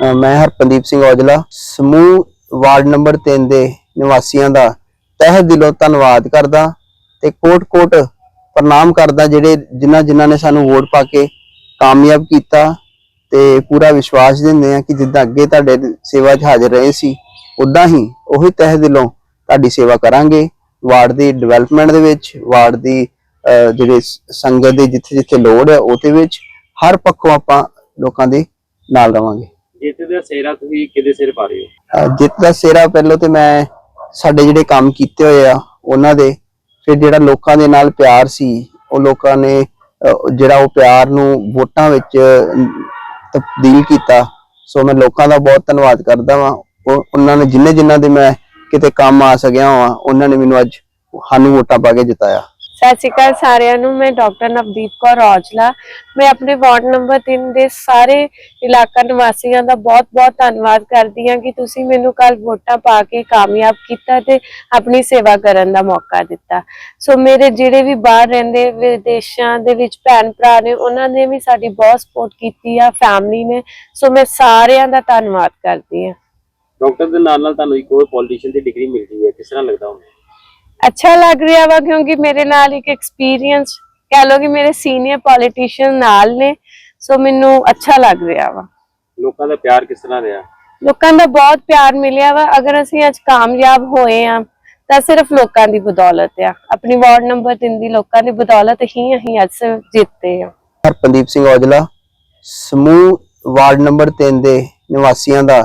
ਮੈਂ ਹਰਪਨਦੀਪ ਸਿੰਘ ਔਜਲਾ, ਸਮੂਹ ward number 3 ਦੇ ਨਿਵਾਸੀਆਂ ਦਾ ਤਹਿ ਦਿਲੋਂ ਧੰਨਵਾਦ ਕਰਦਾ ਤੇ ਕੋਟ-ਕੋਟ ਪ੍ਰਣਾਮ ਕਰਦਾ ਜਿਹੜੇ ਜਿਨ੍ਹਾਂ ਜਿਨ੍ਹਾਂ ਨੇ ਸਾਨੂੰ ਵੋਟ ਪਾ ਕੇ ਕਾਮਯਾਬ ਕੀਤਾ ਤੇ ਪੂਰਾ ਵਿਸ਼ਵਾਸ ਦਿੰਦੇ ਆ ਕਿ ਜਿੱਦਾਂ ਅੱਗੇ ਤੁਹਾਡੇ ਸੇਵਾ 'ਚ ਹਾਜ਼ਰ ਰਹੇ ਸੀ ਉਦਾਂ ਹੀ ਉਹੀ ਤਹਿ ਦਿਲੋਂ ਤੁਹਾਡੀ ਸੇਵਾ ਕਰਾਂਗੇ। ਵਾਰਡ ਦੀ ਡਿਵੈਲਪਮੈਂਟ ਦੇ ਵਿੱਚ, ਵਾਰਡ ਦੀ ਜਿਹੜੇ ਸੰਗਤ ਦੀ ਜਿੱਥੇ ਜਿੱਥੇ ਲੋੜ ਹੈ, ਉਹਦੇ ਵਿੱਚ ਹਰ ਪੱਖੋਂ ਆਪਾਂ ਲੋਕਾਂ ਦੇ ਨਾਲ ਰਵਾਂਗੇ। ਜਿੱਤ ਦਾ ਸੇਰਾ ਤੁਸੀਂ ਕਿਹਦੇ ਸਿਰ ਪਾ ਰਹੇ ਹੋ? ਜਿੱਤ ਦਾ ਸਿਹਰਾ ਪਹਿਲਾਂ ਤੇ ਮੈਂ ਸਾਡੇ ਜਿਹੜੇ ਕੰਮ ਕੀਤੇ ਹੋਏ ਆ, ਉਹਨਾਂ ਦੇ, ਫਿਰ ਜਿਹੜਾ ਲੋਕਾਂ ਦੇ ਨਾਲ ਪਿਆਰ ਸੀ, ਉਹ ਲੋਕਾਂ ਨੇ ਜਿਹੜਾ ਉਹ ਪਿਆਰ ਨੂੰ ਵੋਟਾਂ ਵਿੱਚ ਤਬਦੀਲ ਕੀਤਾ। ਸੋ ਮੈਂ ਲੋਕਾਂ ਦਾ ਬਹੁਤ ਧੰਨਵਾਦ ਕਰਦਾ ਵਾਂ। ਉਹਨਾਂ ਨੇ ਜਿੰਨੇ ਜਿਨ੍ਹਾਂ ਦੇ ਮੈਂ ਕਿਤੇ ਕੰਮ ਆ ਸਕਿਆ ਹਾਂ ਉਹਨਾਂ ਨੇ ਮੈਨੂੰ ਅੱਜ ਸਾਨੂੰ ਵੋਟਾਂ ਪਾ ਕੇ ਜਿਤਾਇਆ। ਸਤਿ ਸ਼੍ਰੀ ਅਕਾਲ ਸਾਰਿਆਂ ਨੂੰ, ਮੈਂ ਡਾਕਟਰ ਨਵਦੀਪ ਕੌਰ ਔਜਲਾ। ਮੈਂ ਆਪਣੇ ਵਾਰਡ ਨੰਬਰ 3 ਦੇ ਸਾਰੇ ਇਲਾਕਾ ਨਿਵਾਸੀਆਂ ਦਾ ਬਹੁਤ-ਬਹੁਤ ਧੰਨਵਾਦ ਕਰਦੀ ਹਾਂ ਕਿ ਤੁਸੀਂ ਮੈਨੂੰ ਕੱਲ ਵੋਟਾਂ ਪਾ ਕੇ ਕਾਮਯਾਬ ਕੀਤਾ ਤੇ ਆਪਣੀ ਸੇਵਾ ਕਰਨ ਦਾ ਮੌਕਾ ਦਿੱਤਾ। ਸੋ ਮੇਰੇ ਜਿਹੜੇ ਵੀ ਬਾਹਰ ਰਹਿੰਦੇ ਵਿਦੇਸ਼ਾਂ ਦੇ ਵਿੱਚ ਭੈਣ ਭਰਾ ਨੇ, ਉਹਨਾਂ ਨੇ ਵੀ ਸਾਡੀ ਬਹੁਤ ਸਪੋਰਟ ਕੀਤੀ ਆ ਫੈਮਿਲੀ ਨੇ। ਸੋ ਮੈਂ ਸਾਰਿਆਂ ਦਾ ਧੰਨਵਾਦ ਕਰਦੀ ਹਾਂ। ਡਾਕਟਰ ਦੇ ਨਾਲ ਨਾਲ ਤੁਹਾਨੂੰ ਇੱਕ ਹੋਰ ਪੋਲੀਟੀਸ਼ੀਅਨ ਦੀ ਡਿਗਰੀ ਮਿਲਦੀ ਹੈ, ਕਿਸ ਤਰ੍ਹਾਂ ਲੱਗਦਾ ਹੁਣ ਅੱਛਾ ਲੱਗ ਰਿਹਾ ਵਾ ਕਿਉਂਕਿ ਮੇਰੇ ਨਾਲ ਇੱਕ ਐਕਸਪੀਰੀਅੰਸ ਕਹਿ ਲਓ ਕਿ ਮੇਰੇ ਸੀਨੀਅਰ ਪੋਲੀਟੀਸ਼ੀਅਨ ਨਾਲ ਨੇ ਸੋ ਮੈਨੂੰ ਅੱਛਾ ਲੱਗ ਰਿਹਾ ਵਾ। ਲੋਕਾਂ ਦਾ ਪਿਆਰ ਕਿਸ ਤਰ੍ਹਾਂ ਰਿਹਾ? ਲੋਕਾਂ ਦਾ ਬਹੁਤ ਪਿਆਰ ਮਿਲਿਆ ਵਾ। ਅਗਰ ਅਸੀਂ ਅੱਜ ਕਾਮਯਾਬ ਹੋਏ ਆ ਤਾਂ ਸਿਰਫ ਲੋਕਾਂ ਦੀ ਬਦੌਲਤ ਆ। ਆਪਣੀ ਵਾਰਡ ਨੰਬਰ 3 ਦੀ ਲੋਕਾਂ ਦੀ ਬਦੌਲਤ ਹੀ ਅਸੀਂ ਅੱਜ ਜਿੱਤੇ ਆ। ਹਰਪਨਦੀਪ ਸਿੰਘ ਔਜਲਾ ਸਮੂਹ ਵਾਰਡ ਨੰਬਰ 3 ਦੇ ਨਿਵਾਸੀਆਂ ਦਾ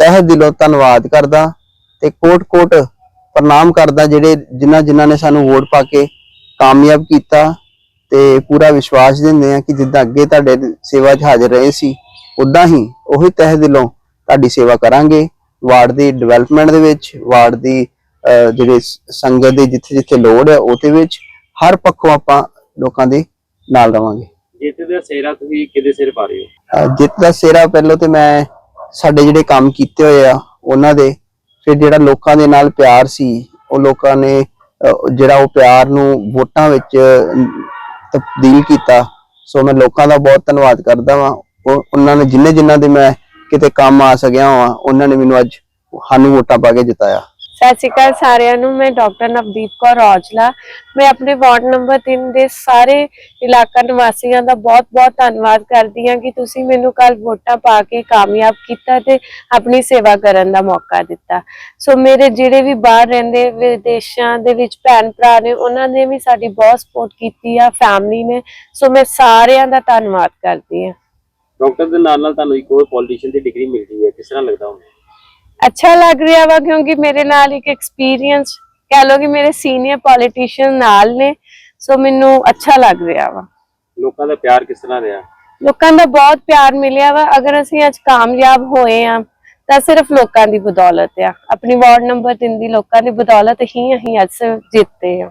ਤਹਿ ਦਿਲੋਂ ਧੰਨਵਾਦ ਕਰਦਾ ਤੇ ਕੋਟ-ਕੋਟ ਪ੍ਰਣਾਮ ਕਰਦਾ ਜਿਹੜੇ ਜਿਨ੍ਹਾਂ ਜਿਨ੍ਹਾਂ ਨੇ ਸਾਨੂੰ ਵੋਟ ਪਾ ਕੇ ਕਾਮਯਾਬ ਕੀਤਾ ਤੇ ਪੂਰਾ ਵਿਸ਼ਵਾਸ ਦਿੰਦੇ ਆ ਕਿ ਜਿੱਦਾਂ ਅੱਗੇ ਤੁਹਾਡੇ ਸੇਵਾ 'ਚ ਹਾਜ਼ਰ ਰਹੇ ਸੀ ਉਦਾਂ ਹੀ ਉਹੀ ਤਹਿ ਦਿਲੋਂ ਤੁਹਾਡੀ ਸੇਵਾ ਕਰਾਂਗੇ। ਵਾਰਡ ਦੀ ਡਿਵੈਲਪਮੈਂਟ ਦੇ ਵਿੱਚ ਵਾਰਡ ਦੀ ਜਿਹੜੇ ਸੰਗਤ ਦੀ ਜਿੱਥੇ ਜਿੱਥੇ ਲੋੜ ਹੈ ਉਹਦੇ ਵਿੱਚ ਹਰ ਪੱਖੋਂ ਆਪਾਂ ਲੋਕਾਂ ਦੇ ਨਾਲ ਰਵਾਂਗੇ। ਜਿੱਤ ਦਾ ਸੇਰਾ ਤੁਸੀਂ ਕਿਹਦੇ ਸਿਰ ਪਾ ਰਹੇ ਹੋ? ਜਿੱਤ ਦਾ ਸਿਹਰਾ ਪਹਿਲਾਂ ਤੇ ਮੈਂ ਸਾਡੇ ਜਿਹੜੇ ਕੰਮ ਕੀਤੇ ਹੋਏ ਆ ਉਹਨਾਂ ਦੇ ਫਿਰ ਜਿਹੜਾ ਲੋਕਾਂ ਦੇ ਨਾਲ ਪਿਆਰ ਸੀ, ਉਹ ਲੋਕਾਂ ਨੇ ਜਿਹੜਾ ਉਹ ਪਿਆਰ ਨੂੰ ਵੋਟਾਂ ਵਿੱਚ ਤਬਦੀਲ ਕੀਤਾ। ਸੋ ਮੈਂ ਲੋਕਾਂ ਦਾ ਬਹੁਤ ਧੰਨਵਾਦ ਕਰਦਾ ਵਾਂ। ਉਹਨਾਂ ਨੇ ਜਿੰਨੇ ਜਿਨ੍ਹਾਂ ਦੇ ਮੈਂ ਕਿਤੇ ਕੰਮ ਆ ਸਕਿਆ ਹਾਂ ਉਹਨਾਂ ਨੇ ਮੈਨੂੰ ਅੱਜ ਸਾਨੂੰ ਵੋਟਾਂ ਪਾ ਕੇ ਜਿਤਾਇਆ। ਸਤਿ ਸ਼੍ਰੀ ਅਕਾਲ ਸਾਰਿਆਂ ਨੂੰ, ਮੈਂ ਡਾਕਟਰ ਨਵਦੀਪ ਕੌਰ ਔਜਲਾ। ਮੈਂ ਆਪਣੇ ਵਾਰਡ ਨੰਬਰ 3 ਦੇ ਸਾਰੇ ਇਲਾਕਾ ਨਿਵਾਸੀਆਂ ਦਾ ਬਹੁਤ-ਬਹੁਤ ਧੰਨਵਾਦ ਕਰਦੀ ਹਾਂ ਕਿ ਤੁਸੀਂ ਮੈਨੂੰ ਕੱਲ ਵੋਟਾਂ ਪਾ ਕੇ ਕਾਮਯਾਬ ਕੀਤਾ ਤੇ ਆਪਣੀ ਸੇਵਾ ਕਰਨ ਦਾ ਮੌਕਾ ਦਿੱਤਾ। ਸੋ ਮੇਰੇ ਜਿਹੜੇ ਵੀ ਬਾਹਰ ਰਹਿੰਦੇ ਵਿਦੇਸ਼ਾਂ ਦੇ ਵਿੱਚ ਭੈਣ ਭਰਾ ਨੇ, ਉਹਨਾਂ ਨੇ ਵੀ ਸਾਡੀ ਬਹੁਤ ਸਪੋਰਟ ਕੀਤੀ ਆ ਫੈਮਿਲੀ ਨੇ। ਸੋ ਮੈਂ ਸਾਰਿਆਂ ਦਾ ਧੰਨਵਾਦ ਕਰਦੀ ਹਾਂ। ਡਾਕਟਰ ਦੇ ਨਾਲ ਨਾਲ ਤੁਹਾਨੂੰ ਇੱਕ ਹੋਰ ਪੋਲੀਟੀਸ਼ੀਅਨ ਦੀ ਡਿਗਰੀ ਮਿਲਦੀ ਹੈ, ਕਿਸ ਤਰ੍ਹਾਂ ਲੱਗਦਾ ਹੁਣ ਅੱਛਾ ਲੱਗ ਰਿਹਾ ਵਾ ਕਿਉਂਕਿ ਮੇਰੇ ਨਾਲ ਇੱਕ ਐਕਸਪੀਰੀਅੰਸ ਕਹਿ ਲਓ ਕਿ ਮੇਰੇ ਸੀਨੀਅਰ ਪੋਲੀਟੀਸ਼ੀਅਨ ਨਾਲ ਨੇ ਸੋ ਮੈਨੂੰ ਅੱਛਾ ਲੱਗ ਰਿਹਾ ਵਾ। ਲੋਕਾਂ ਦਾ ਪਿਆਰ ਕਿਸ ਤਰ੍ਹਾਂ ਰਿਹਾ? ਲੋਕਾਂ ਦਾ ਬਹੁਤ ਪਿਆਰ ਮਿਲਿਆ ਵਾ। ਅਗਰ ਅਸੀਂ ਅੱਜ ਕਾਮਯਾਬ ਹੋਏ ਆ ਤਾਂ ਸਿਰਫ ਲੋਕਾਂ ਦੀ ਬਦੌਲਤ ਆ। ਆਪਣੀ ਵਾਰਡ ਨੰਬਰ 3 ਦੀ ਲੋਕਾਂ ਦੀ ਬਦੌਲਤ ਹੀ ਅਸੀਂ ਅੱਜ ਜਿੱਤੇ ਆ।